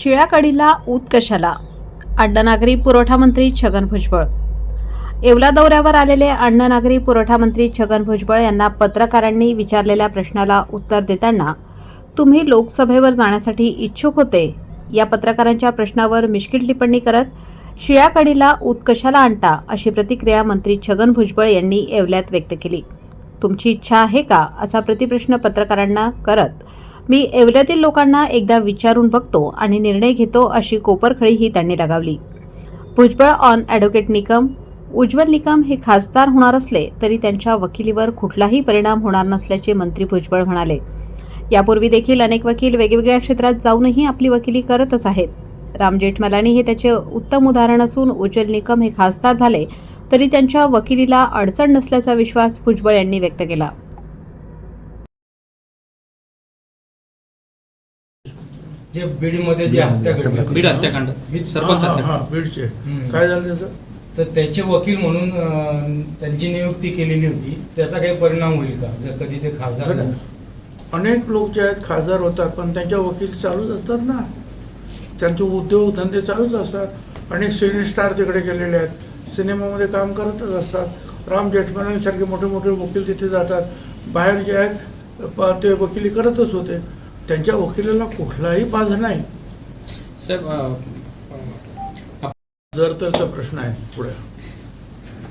शिळ्याकडीला ऊत कशाला? अण्णनागरी पुरवठा मंत्री छगन भुजबळ. येवला दौऱ्यावर आलेले अण्णनागरी पुरवठा मंत्री छगन भुजबळ यांना पत्रकारांनी विचारलेल्या प्रश्नाला उत्तर देताना तुम्ही लोकसभेवर जाण्यासाठी इच्छुक होते या पत्रकारांच्या प्रश्नावर मिश्किल टिप्पणी करत शिळ्याकडीला ऊत कशाला आणता अशी प्रतिक्रिया मंत्री छगन भुजबळ यांनी येवल्यात व्यक्त केली. तुमची इच्छा आहे का असा प्रतिप्रश्न पत्रकारांना करत मी एवढ्यातील लोकांना एकदा विचारून बघतो आणि निर्णय घेतो अशी कोपरखळीही त्यांनी लगावली. भुजबळ ऑन ॲडव्होकेट निकम उज्ज्वल निकम हे खासदार होणार असले तरी त्यांच्या वकिलीवर कुठलाही परिणाम होणार नसल्याचे मंत्री भुजबळ म्हणाले. यापूर्वी देखील अनेक वकील वेगवेगळ्या क्षेत्रात जाऊनही आपली वकिली करतच आहेत. राम जेठमलानी हे त्याचे उत्तम उदाहरण असून उज्ज्वल निकम हे खासदार झाले तरी त्यांच्या वकिलीला अडचण नसल्याचा विश्वास भुजबळ यांनी व्यक्त केला. जे बीडमध्ये जे हत्या घडली बीड हत्याकांड. सरपंच हा, हा, हत्याकांड. बीडचे. काय झालं त्याचं? तर त्याचे वकील म्हणून त्यांची नियुक्ती केलेली होती. त्याचा काही परिणाम होईल का? जर कधी ते खासदार? अनेक लोक जे आहेत खासदार होतात पण त्यांच्या वकील चालूच असतात ना. त्यांचे उद्योग धंदे चालूच असतात. अनेक सिने स्टार तिकडे गेलेले आहेत. सिनेमामध्ये काम करतच असतात. राम जेठमलानीसारखे मोठे मोठे वकील तिथे जातात. बाहेर जे आहेत ते वकिली करतच होते. त्यांच्या वकिलीला कुठलाही बाधा नाही. साहेब जर तरचा प्रश्न आहे पुढे.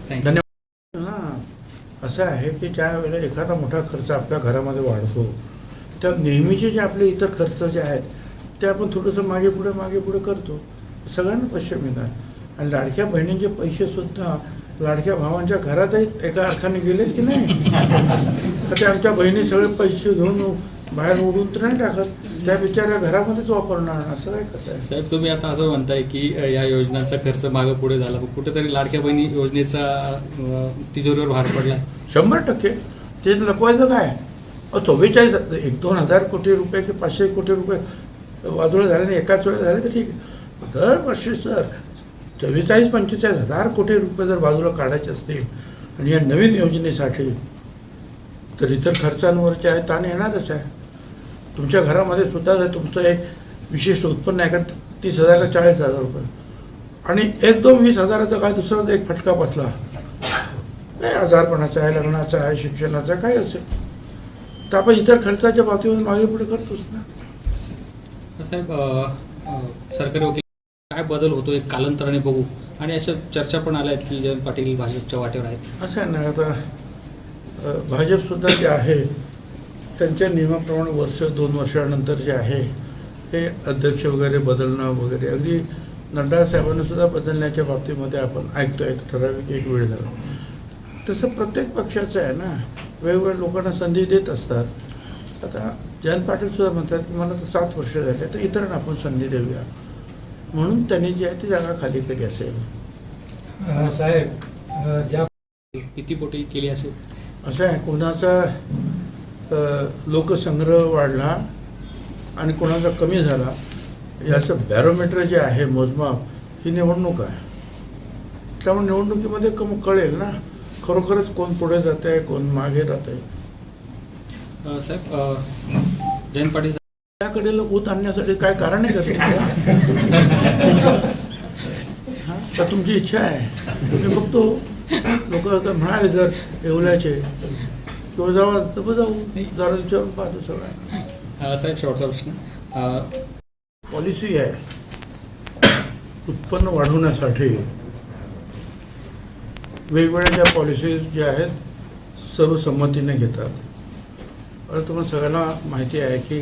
धन्यवाद. हां असं आहे की ज्या वेळेला एखादा मोठा खर्च आपल्या घरामध्ये वाढतो त्या नेहमीचे जे आपले इतर खर्च जे आहेत ते आपण थोडंसं मागे पुढे मागे पुढे करतो. सगळ्यांना पैसे मिळतात. आणि लाडक्या बहिणींचे पैसे सुद्धा लाडक्या भावांच्या घरातही एका अर्थाने गेले की नाही? तर ते आमच्या बहिणी सगळे पैसे घेऊन बाहेर उडून तर नाही टाकत. त्या बिचाऱ्या घरामध्येच वापरणार असं काय करताय साहेब तुम्ही आता असं म्हणताय की या योजनांचा खर्च मागं पुढे झाला. पण कुठेतरी लाडक्या बहिणी योजनेचा तिजोरीवर भार पडलाय शंभर टक्के. ते लपवायचं काय? चव्वेचाळीस एक दोन हजार कोटी रुपये की पाचशे कोटी रुपये वादळ झाल्याने एकाच वेळेस झाले तर ठीक. दरवर्षी सर चव्वेचाळीस पंचेचाळीस हजार कोटी रुपये जर बाजूला काढायचे असतील आणि या नवीन योजनेसाठी तर इतर खर्चांवरचे आहे ताण येणारच आहे. तुमच्या घरामध्ये सुद्धा जर तुमचं एक विशिष्ट उत्पन्न आहे का तीस हजार का चाळीस हजार रुपये. आणि एक दोन वीस हजाराचा काय दुसरा एक फटका बसला. काय आजारपणाचा आहे लग्नाचा आहे शिक्षणाचा काय असेल. तर आपण इतर खर्चाच्या बाबतीमध्ये मागे पुढे करतोच ना. साहेब सरकारी वकील काय बदल होतो एक कालांतराने बघू. आणि अशा चर्चा पण आल्या आहेत की जयंत पाटील भाजपच्या वाटेवर आहेत. असं आहे ना आता भाजपसुद्धा जे आहे त्यांच्या नियमाप्रमाणे वर्ष दोन वर्षानंतर जे आहे हे अध्यक्ष वगैरे बदलणं वगैरे अगदी नड्डा साहेबांना सुद्धा बदलण्याच्या बाबतीमध्ये आपण ऐकतो एक ठराविक एक वेळ झाला. तसं प्रत्येक पक्षाचं आहे ना वेगवेगळ्या लोकांना संधी देत असतात. आता जयंत पाटील सुद्धा म्हणतात की मला तर सात वर्ष झाले तर इतरांना आपण संधी देऊया. म्हणून त्यांनी जी आहे ती जागा खाली केली असेल. साहेब ज्या किती पोटी केली असेल? असं आहे कोणाचा लोकसंग्रह वाढला आणि कोणाचा कमी झाला याचं बॅरोमीटर जे आहे मोजमाप ही निवडणूक आहे. त्यामुळे निवडणुकीमध्ये कम कळेल ना खरोखरच कोण पुढे जात आहे कोण मागे राहत आहे साहेब जयंत पाटील त्याकडे ऊत आणण्यासाठी काय कारण आहे का तुमचं? इच्छा आहे. मी बघतो. लोक आता म्हणाले जर येवल्याचे. किंवा जाऊ तर जाऊ. जरा विचारून पाहतो सगळं. अं, साहेब शेवटचा प्रश्न. अं, पॉलिसी आहे. उत्पन्न वाढवण्यासाठी वेगवेगळ्या ज्या पॉलिसीज ज्या आहेत सर्वसंमतीने घेतात. आता तुम्हाला सगळ्यांना माहिती आहे की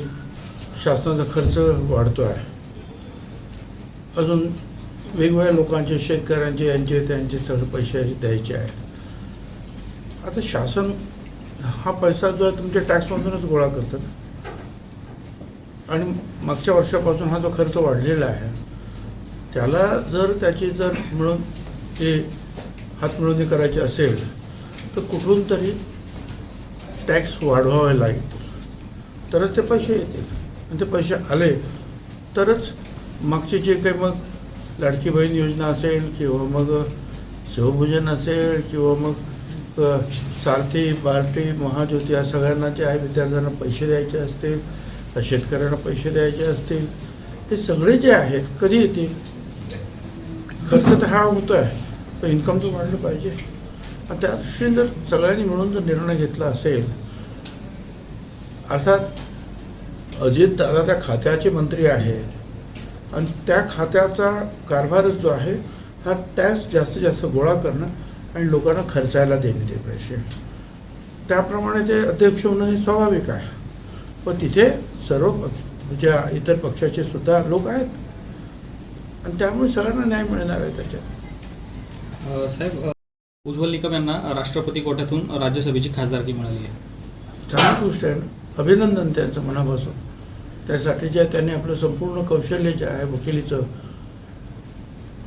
शासनाचा खर्च वाढतो आहे अजून वेगवेगळ्या लोकांचे शेतकऱ्यांचे यांचे त्यांचे सगळे पैसे द्यायचे आहेत. आता शासन हा पैसा जो आहे तुमच्या टॅक्समधूनच गोळा करतात. आणि मागच्या वर्षापासून हा जो खर्च वाढलेला आहे त्याला जर त्याची जर मिळून ते हातमिळवणी करायची असेल तर कुठून तरी टॅक्स वाढवावे लागेल. तरच ते पैसे येतील. आणि ते पैसे आले तरच मागचे जे काही मग लाडकी बहीण योजना असेल किंवा मग शिवभोजन असेल किंवा मग सारथी बार्टी महाज्योती या सगळ्यांना जे आहे. विद्यार्थ्यांना पैसे द्यायचे असतील शेतकऱ्यांना पैसे द्यायचे असतील. हे सगळे जे आहेत कधी येतील? खर्च तर हा होतो आहे पण इन्कम तर वाढलं पाहिजे. आणि त्या दृष्टीने जर सगळ्यांनी मिळून जर निर्णय घेतला असेल अर्थात अजित दादा त्या खात्याचे मंत्री आहेत. आणि त्या खात्याचा कारभारच जो आहे हा टॅक्स जास्तीत जास्त गोळा करणं आणि लोकांना खर्चायला देणे ते पैसे. त्याप्रमाणे ते अध्यक्ष होणं हे स्वाभाविक आहे. पण तिथे सर्व पक्ष ज्या इतर पक्षाचे सुद्धा लोक आहेत. आणि त्यामुळे सगळ्यांना न्याय मिळणार आहे त्याच्यात. साहेब उज्ज्वल निकम यांना राष्ट्रपती कोट्यातून राज्यसभेची खासदारकी मिळाली आहे. चांगली गोष्ट आहे ना. अभिनंदन त्यांचं मनापासून. त्यासाठी जे त्यांनी आपलं संपूर्ण कौशल्य जे आहे वकिलीचं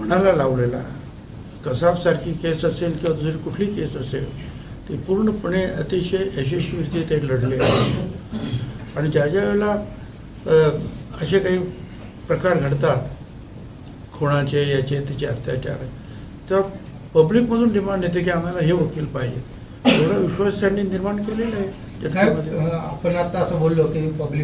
मनाला लावलेलं आहे. कसाबसारखी केस असेल किंवा दुसरी कुठली केस असेल ते पूर्णपणे अतिशय यशस्वीरित्या ते लढले. आणि ज्या ज्या वेळेला असे काही प्रकार घडतात खुणाचे याचे त्याचे अत्याचार तेव्हा पब्लिकमधून डिमांड येते की आम्हाला हे वकील पाहिजे एवढा विश्वास त्यांनी निर्माण केलेला आहे. आपण आता असं बोललो की पब्लिक